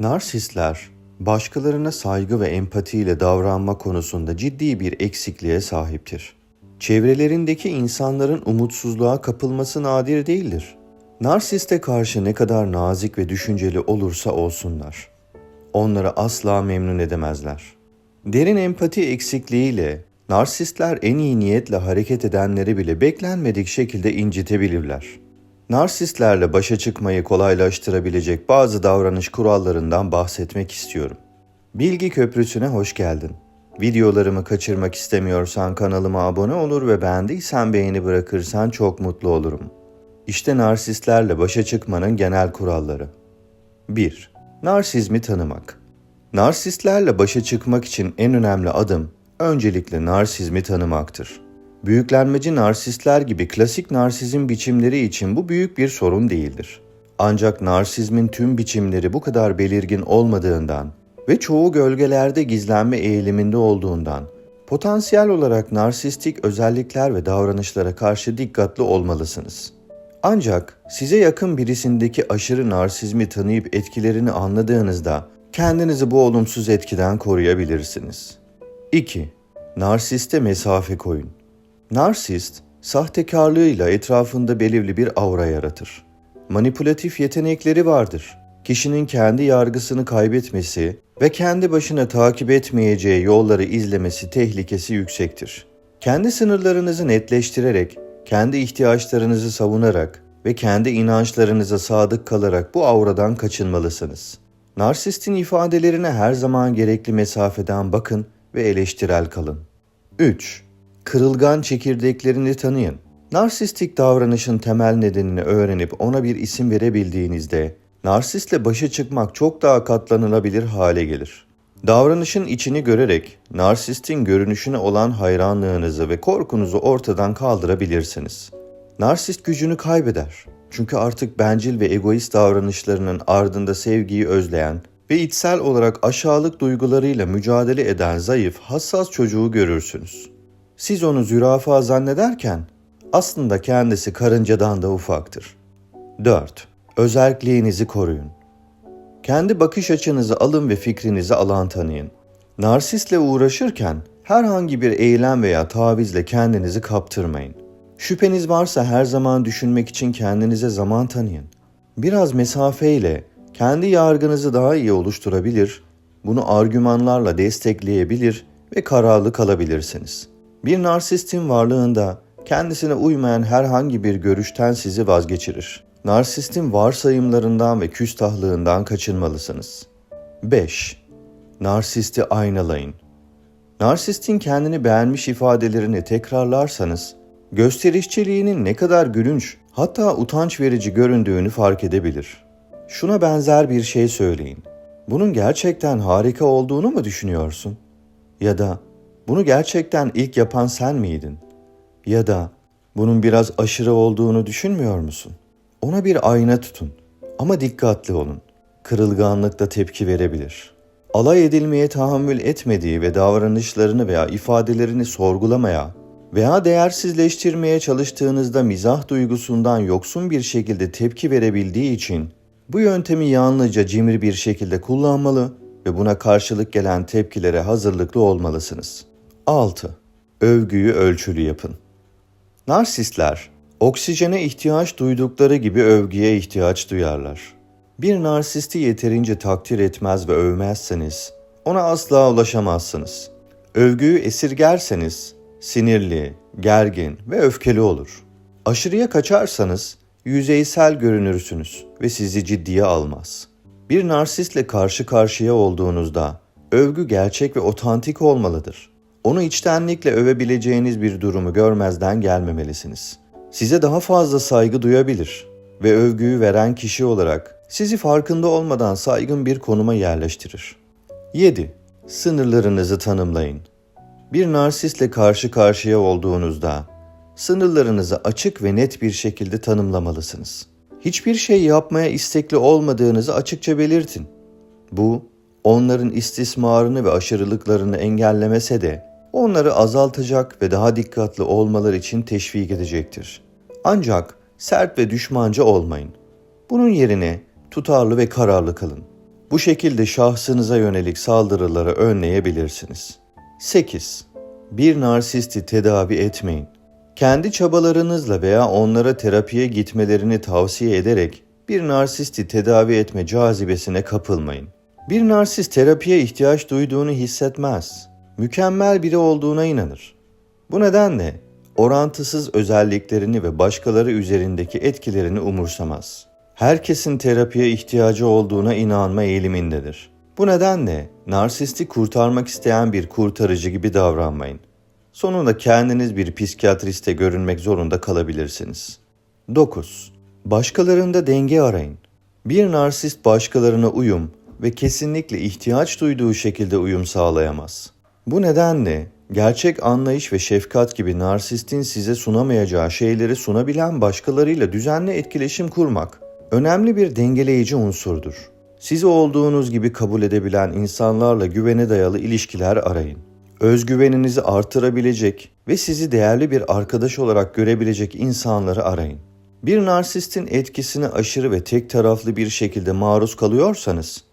Narsistler, başkalarına saygı ve empatiyle davranma konusunda ciddi bir eksikliğe sahiptir. Çevrelerindeki insanların umutsuzluğa kapılması nadir değildir. Narsiste karşı ne kadar nazik ve düşünceli olursa olsunlar, onları asla memnun edemezler. Derin empati eksikliğiyle narsistler en iyi niyetle hareket edenleri bile beklenmedik şekilde incitebilirler. Narsistlerle başa çıkmayı kolaylaştırabilecek bazı davranış kurallarından bahsetmek istiyorum. Bilgi Köprüsü'ne hoş geldin. Videolarımı kaçırmak istemiyorsan kanalıma abone olur ve beğendiysen beğeni bırakırsan çok mutlu olurum. İşte narsistlerle başa çıkmanın genel kuralları. 1. Narsizmi tanımak. Narsistlerle başa çıkmak için en önemli adım öncelikle narsizmi tanımaktır. Büyüklenmeci narsistler gibi klasik narsizm biçimleri için bu büyük bir sorun değildir. Ancak narsizmin tüm biçimleri bu kadar belirgin olmadığından ve çoğu gölgelerde gizlenme eğiliminde olduğundan potansiyel olarak narsistik özellikler ve davranışlara karşı dikkatli olmalısınız. Ancak size yakın birisindeki aşırı narsizmi tanıyıp etkilerini anladığınızda kendinizi bu olumsuz etkiden koruyabilirsiniz. 2. Narsiste mesafe koyun. Narsist, sahtekarlığıyla etrafında belirli bir aura yaratır. Manipülatif yetenekleri vardır. Kişinin kendi yargısını kaybetmesi ve kendi başına takip etmeyeceği yolları izlemesi tehlikesi yüksektir. Kendi sınırlarınızı netleştirerek, kendi ihtiyaçlarınızı savunarak ve kendi inançlarınıza sadık kalarak bu auradan kaçınmalısınız. Narsistin ifadelerine her zaman gerekli mesafeden bakın ve eleştirel kalın. 3. Kırılgan çekirdeklerini tanıyın. Narsistik davranışın temel nedenini öğrenip ona bir isim verebildiğinizde narsistle başa çıkmak çok daha katlanılabilir hale gelir. Davranışın içini görerek narsistin görünüşüne olan hayranlığınızı ve korkunuzu ortadan kaldırabilirsiniz. Narsist gücünü kaybeder. Çünkü artık bencil ve egoist davranışlarının ardında sevgiyi özleyen ve içsel olarak aşağılık duygularıyla mücadele eden zayıf, hassas çocuğu görürsünüz. Siz onu zürafa zannederken aslında kendisi karıncadan da ufaktır. 4. Özerkliğinizi koruyun. Kendi bakış açınızı alın ve fikrinizi alan tanıyın. Narsistle uğraşırken herhangi bir eylem veya tavizle kendinizi kaptırmayın. Şüpheniz varsa her zaman düşünmek için kendinize zaman tanıyın. Biraz mesafeyle kendi yargınızı daha iyi oluşturabilir, bunu argümanlarla destekleyebilir ve kararlı kalabilirsiniz. Bir narsistin varlığında kendisine uymayan herhangi bir görüşten sizi vazgeçirir. Narsistin varsayımlarından ve küstahlığından kaçınmalısınız. 5. Narsisti aynalayın. Narsistin kendini beğenmiş ifadelerini tekrarlarsanız, gösterişçiliğinin ne kadar gülünç, hatta utanç verici göründüğünü fark edebilir. Şuna benzer bir şey söyleyin. Bunun gerçekten harika olduğunu mu düşünüyorsun? Ya da bunu gerçekten ilk yapan sen miydin? Ya da bunun biraz aşırı olduğunu düşünmüyor musun? Ona bir ayna tutun ama dikkatli olun. Kırılganlıkta tepki verebilir. Alay edilmeye tahammül etmediği ve davranışlarını veya ifadelerini sorgulamaya veya değersizleştirmeye çalıştığınızda mizah duygusundan yoksun bir şekilde tepki verebildiği için bu yöntemi yalnızca cimri bir şekilde kullanmalı ve buna karşılık gelen tepkilere hazırlıklı olmalısınız. 6. Övgüyü ölçülü yapın. Narsistler, oksijene ihtiyaç duydukları gibi övgüye ihtiyaç duyarlar. Bir narsisti yeterince takdir etmez ve övmezseniz ona asla ulaşamazsınız. Övgüyü esirgerseniz sinirli, gergin ve öfkeli olur. Aşırıya kaçarsanız yüzeysel görünürsünüz ve sizi ciddiye almaz. Bir narsistle karşı karşıya olduğunuzda övgü gerçek ve otantik olmalıdır. Onu içtenlikle övebileceğiniz bir durumu görmezden gelmemelisiniz. Size daha fazla saygı duyabilir ve övgüyü veren kişi olarak sizi farkında olmadan saygın bir konuma yerleştirir. 7. Sınırlarınızı tanımlayın. Bir narsistle karşı karşıya olduğunuzda sınırlarınızı açık ve net bir şekilde tanımlamalısınız. Hiçbir şey yapmaya istekli olmadığınızı açıkça belirtin. Bu, onların istismarını ve aşırılıklarını engellemese de onları azaltacak ve daha dikkatli olmaları için teşvik edecektir. Ancak sert ve düşmanca olmayın. Bunun yerine tutarlı ve kararlı kalın. Bu şekilde şahsınıza yönelik saldırıları önleyebilirsiniz. 8. Bir narsisti tedavi etmeyin. Kendi çabalarınızla veya onlara terapiye gitmelerini tavsiye ederek bir narsisti tedavi etme cazibesine kapılmayın. Bir narsist terapiye ihtiyaç duyduğunu hissetmez. Mükemmel biri olduğuna inanır. Bu nedenle orantısız özelliklerini ve başkaları üzerindeki etkilerini umursamaz. Herkesin terapiye ihtiyacı olduğuna inanma eğilimindedir. Bu nedenle narsisti kurtarmak isteyen bir kurtarıcı gibi davranmayın. Sonunda kendiniz bir psikiyatriste görünmek zorunda kalabilirsiniz. 9. Başkalarında denge arayın. Bir narsist başkalarına uyum ve kesinlikle ihtiyaç duyduğu şekilde uyum sağlayamaz. Bu nedenle gerçek anlayış ve şefkat gibi narsistin size sunamayacağı şeyleri sunabilen başkalarıyla düzenli etkileşim kurmak önemli bir dengeleyici unsurdur. Sizi olduğunuz gibi kabul edebilen insanlarla güvene dayalı ilişkiler arayın. Özgüveninizi artırabilecek ve sizi değerli bir arkadaş olarak görebilecek insanları arayın. Bir narsistin etkisine aşırı ve tek taraflı bir şekilde maruz kalıyorsanız,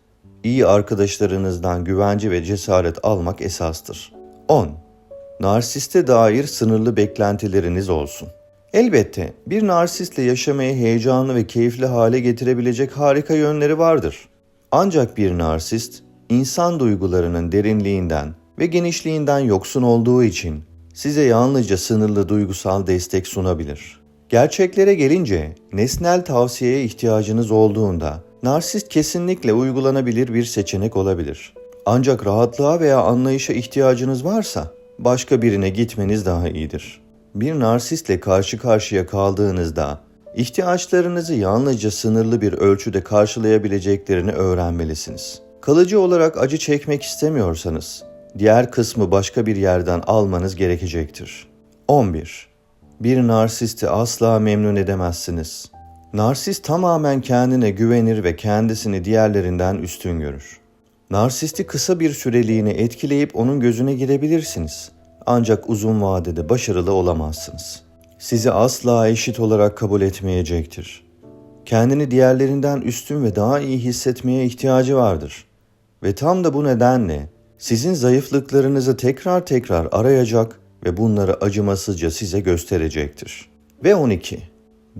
iyi arkadaşlarınızdan güvence ve cesaret almak esastır. 10. Narsiste dair sınırlı beklentileriniz olsun. Elbette bir narsistle yaşamayı heyecanlı ve keyifli hale getirebilecek harika yönleri vardır. Ancak bir narsist, insan duygularının derinliğinden ve genişliğinden yoksun olduğu için size yalnızca sınırlı duygusal destek sunabilir. Gerçeklere gelince nesnel tavsiyeye ihtiyacınız olduğunda narsist kesinlikle uygulanabilir bir seçenek olabilir. Ancak rahatlığa veya anlayışa ihtiyacınız varsa başka birine gitmeniz daha iyidir. Bir narsistle karşı karşıya kaldığınızda ihtiyaçlarınızı yalnızca sınırlı bir ölçüde karşılayabileceklerini öğrenmelisiniz. Kalıcı olarak acı çekmek istemiyorsanız diğer kısmı başka bir yerden almanız gerekecektir. 11. Bir narsisti asla memnun edemezsiniz. Narsist tamamen kendine güvenir ve kendisini diğerlerinden üstün görür. Narsisti kısa bir süreliğine etkileyip onun gözüne girebilirsiniz. Ancak uzun vadede başarılı olamazsınız. Sizi asla eşit olarak kabul etmeyecektir. Kendini diğerlerinden üstün ve daha iyi hissetmeye ihtiyacı vardır. Ve tam da bu nedenle sizin zayıflıklarınızı tekrar tekrar arayacak ve bunları acımasızca size gösterecektir. Ve 12.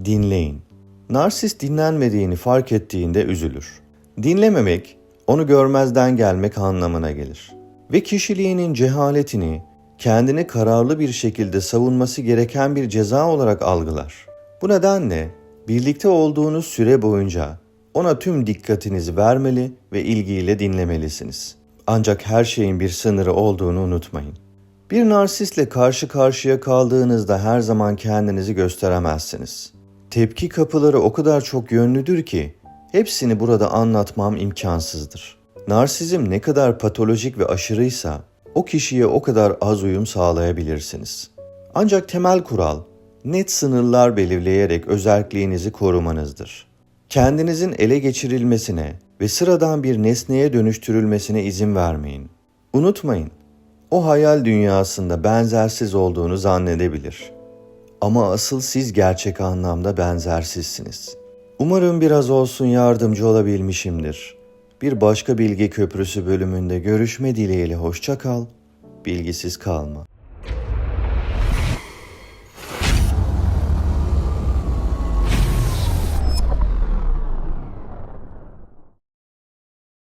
Dinleyin. Narsist dinlenmediğini fark ettiğinde üzülür. Dinlememek, onu görmezden gelmek anlamına gelir. Ve kişiliğinin cehaletini, kendini kararlı bir şekilde savunması gereken bir ceza olarak algılar. Bu nedenle birlikte olduğunuz süre boyunca ona tüm dikkatinizi vermeli ve ilgiyle dinlemelisiniz. Ancak her şeyin bir sınırı olduğunu unutmayın. Bir narsistle karşı karşıya kaldığınızda her zaman kendinizi gösteremezsiniz. Tepki kapıları o kadar çok yönlüdür ki hepsini burada anlatmam imkansızdır. Narsizm ne kadar patolojik ve aşırıysa o kişiye o kadar az uyum sağlayabilirsiniz. Ancak temel kural net sınırlar belirleyerek özelliğinizi korumanızdır. Kendinizin ele geçirilmesine ve sıradan bir nesneye dönüştürülmesine izin vermeyin. Unutmayın, o hayal dünyasında benzersiz olduğunu zannedebilir. Ama asıl siz gerçek anlamda benzersizsiniz. Umarım biraz olsun yardımcı olabilmişimdir. Bir başka bilgi köprüsü bölümünde görüşme dileğiyle hoşça kal, bilgisiz kalma.